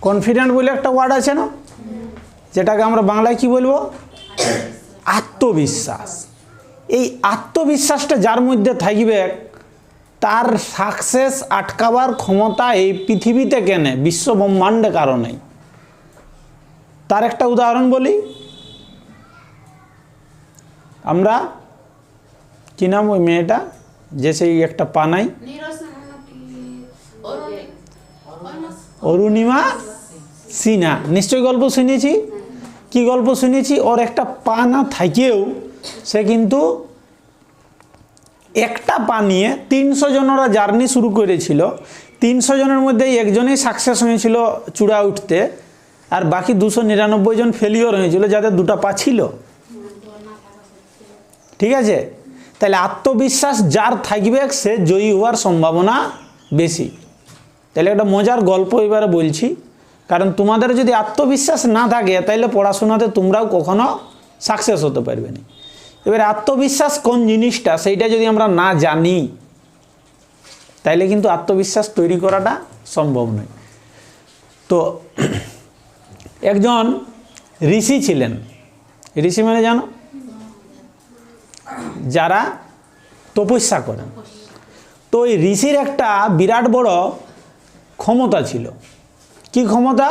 Confident বলে একটা word আছে না? যেটাকে আমরা বাংলায় কি বলব? আত্মবিশ্বাস। এই আত্মবিশ্বাসটা যার মধ্যে থাকবে তার সাকসেস আটকাবার ক্ষমতা এই পৃথিবীতে কেনে? বিশ্ব ব্রহ্মাণ্ডে কারণে তার একটা উদাহরণ বলি। আমরা কি নাম ওই মেয়েটা? যে সেই একটা পানাই। অরুণিমা? সিনহা নিশ্চয়ই গল্প শুনেছি? কি গল্প শুনেছি? ওর একটা পা না থাকেও, সে কিন্তু একটা পা নিয়ে তিনশো জনেরা জার্নি শুরু করেছিল। তিনশো জনের মধ্যে একজনেই সাকসেস হয়েছিল চূড়া উঠতে, আর বাকি দুশো নিরানব্বই জন ফেলিওর হয়েছিল যাদের দুটো পা ছিল। ঠিক আছে? তাহলে আত্মবিশ্বাস যার থাকবে, সে জয়ী হওয়ার সম্ভাবনা বেশি। তাহলে একটা মজার গল্প এবারে বলছি। কারণ তোমাদের যদি আত্মবিশ্বাস না থাকে তাহলে পড়াশোনাতে তোমরাও কখনো সাকসেস হতে পারবে না। এবার আত্মবিশ্বাস কোন জিনিসটা, সেইটা যদি আমরা না জানি, তাইলে কিন্তু আত্মবিশ্বাস তৈরি করাটা সম্ভব নয়। তো একজন ঋষি ছিলেন। ঋষি মানে জানো? যারা তপস্যা করেন। তো ওই ঋষির একটা বিরাট বড় ক্ষমতা ছিল। কি ক্ষমতা?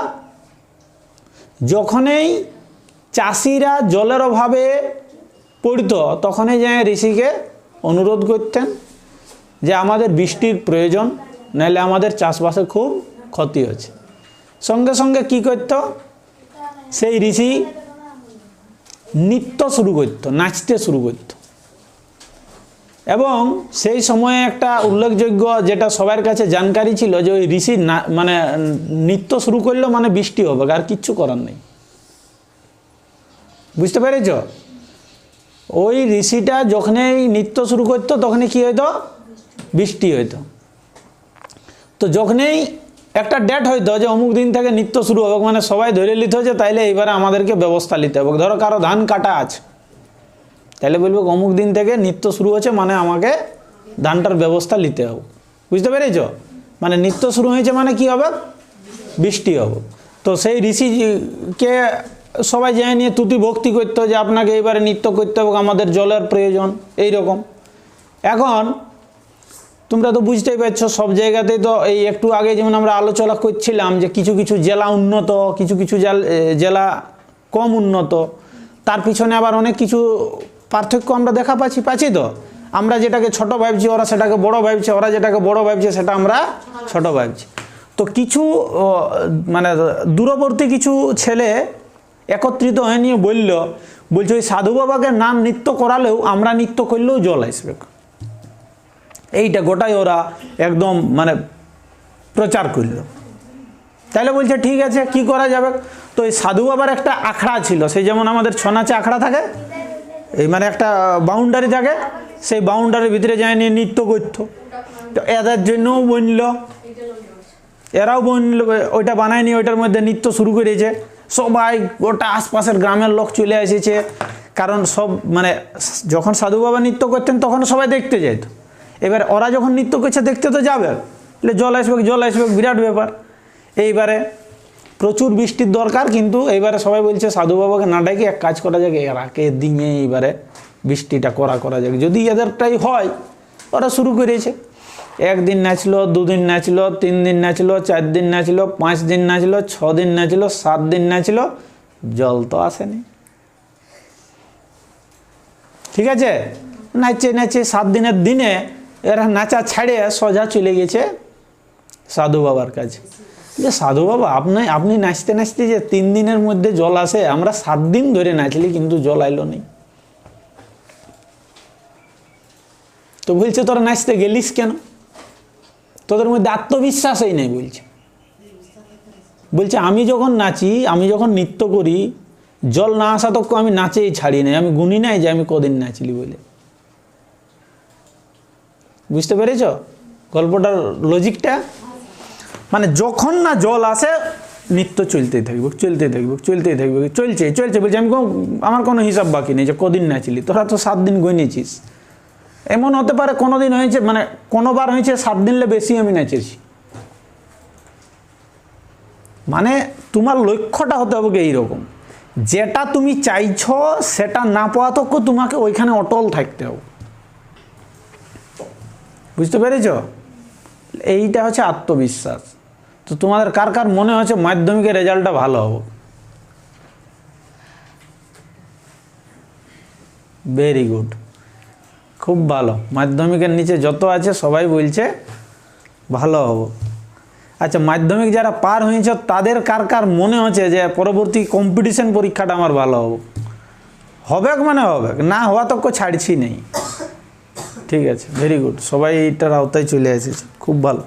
যখনই চাষিরা জলের অভাবে পড়ত, তখনই যে ঋষিকে অনুরোধ করতেন যে আমাদের বৃষ্টির প্রয়োজন, নাহলে আমাদের চাষবাসে খুব ক্ষতি হচ্ছে। সঙ্গে সঙ্গে কি করত? সেই ঋষি নৃত্য শুরু করত, নাচতে শুরু করত। এবং সেই সময়ে একটা উল্লেখযোগ্য যেটা সবার কাছে জানকারি ছিল যে ওই ঋষি না মানে নৃত্য শুরু করল মানে বৃষ্টি হবে, আর কিচ্ছু করার নেই। বুঝতে পেরেছ? ওই ঋষিটা যখনই নৃত্য শুরু করতো, তখনই কি হইতো? বৃষ্টি হইতো। তো যখনই একটা ডেট হইতো যে অমুক দিন থেকে নৃত্য শুরু হবে মানে সবাই ধরে নিতে হচ্ছে তাইলে এইবারে আমাদেরকে ব্যবস্থা নিতে হবে। ধরো কারও ধান কাটা আছে তাহলে বলব অমুক দিন থেকে নৃত্য শুরু হচ্ছে মানে আমাকে ধানটার ব্যবস্থা নিতে হবে। বুঝতে পেরেছ? মানে নৃত্য শুরু হয়েছে মানে কি হবে? বৃষ্টি হবে। তো সেই ঋষিকে সবাই যায় নিয়ে তুতি ভক্তি করতো যে আপনাকে এবারে নৃত্য করতে হবে, আমাদের জলের প্রয়োজন এই রকম এখন তোমরা তো বুঝতেই পারছ, সব জায়গাতেই তো এই একটু আগে যেমন আমরা আলোচনা করছিলাম যে কিছু কিছু জেলা উন্নত, কিছু কিছু জেল- জেলা কম উন্নত, তার পিছনে আবার অনেক কিছু পার্থক্য আমরা দেখা পাচ্ছি পাচ্ছি তো? আমরা যেটাকে ছোট ভাবছি, ওরা সেটাকে বড় ভাবছে, ওরা যেটাকে বড় ভাবছে, সেটা আমরা ছোট ভাবছি। তো কিছু মানে দূরবর্তী কিছু ছেলে একত্রিত হয়ে নিয়ে বলল, বলছে, ওই সাধু বাবাকে নাম নৃত্য করালেও আমরা নৃত্য করলেও জল আসবে এইটা গোটাই ওরা একদম মানে প্রচার করল। তাহলে বলছে, ঠিক আছে, কি করা যাবে? তো এই সাধু বাবার একটা আখড়া ছিল, সেই যেমন আমাদের ছনাচে আখড়া থাকে এই মানে একটা বাউন্ডারি থাকে, সেই বাউন্ডারির ভিতরে যায় নিয়ে নৃত্য করতো। তো এদের জন্যও বনল। এরাও বনল, ওইটা বানায়নি ওইটার মধ্যে নৃত্য শুরু করেছে। সবাই গোটা আশপাশের গ্রামের লোক চলে এসেছে। কারণ সব মানে যখন সাধু বাবা নৃত্য করতেন, তখন সবাই দেখতে যেত। এবার ওরা যখন নৃত্য করছে, দেখতে তো যাবে। জল আসবে জল আসবে, বিরাট ব্যাপার। এইবারে প্রচুর বৃষ্টির দরকার, কিন্তু এইবারে সবাই বলছে, সাধু বাবাকে না ডেকে এক কাজ করা যাক এরাকে দিনে এইবারে বৃষ্টিটা করা করা যাক। যদি এদেরটাই হয়, ওরা শুরু করেছে। একদিন নাচলো, দুদিন নাচলো তিন দিন নাচলো চার দিন নাচলো পাঁচ দিন নাচলো ছ দিন নাচলো সাত দিন নাচলো, জল তো আসেনি। ঠিক আছে? নাচে নাচে সাত দিনের দিনে এরা নাচা ছাড়ে সোজা চলে গেছে সাধু বাবার কাছে। যে সাধু বাবা, আপনি আপনি নাচতে নাচতে যে তিন দিনের মধ্যে জল আসে, আমরা সাত দিন ধরে নাচলি কিন্তু জল আইলো নেই। তো বলছে, তোরা নাচতে গেলিস কেন? তোদের মধ্যে আত্মবিশ্বাসই নেই, বলছে। বলছে, আমি যখন নাচি, আমি যখন নৃত্য করি, জল না আসা তো আমি নাচেই ছাড়ি নাই, আমি গুনি নাই যে আমি কদিন নাচলি বলে। বুঝতে পেরেছ গল্পটার লজিকটা মানে যখন না জল আসে, নিত্য চলতেই থাকবে চলতেই থাকবে চলতেই থাকবে, চলছে চলছে বলছে, আমি আমার কোনো হিসাব বাকি নেই যে কদিন নাচলি তোরা তো সাত দিন গনিয়েছিস এমন হতে পারে কোনো দিন হয়েছে মানে কোনোবার হয়েছে সাত দিনলে বেশি আমি নাচেছি মানে তোমার লক্ষ্যটা হতে হবে এইরকম, যেটা তুমি চাইছো, সেটা না পাওয়া তক্ষ তোমাকে ওইখানে অটল থাকতে হবে। বুঝতে পেরেছ? এইটা হচ্ছে আত্মবিশ্বাস। তো তোমাদের কার কার মনে হচ্ছে মাধ্যমিকের রেজাল্টটা ভালো হবে? ভেরি গুড খুব ভালো। মাধ্যমিকের নিচে যত আছে সবাই বলছে ভালো হব। আচ্ছা মাধ্যমিক যারা পার হয়েছে, তাদের কার কার মনে হচ্ছে যে পরবর্তী কম্পিটিশন পরীক্ষাটা আমার ভালো হবে? হবে মানে হবে না হওয়া তো কেউ ছাড়ছি নেই। ঠিক আছে ভেরি গুড সবাই এটার আওতায় চলে এসেছে। খুব ভালো।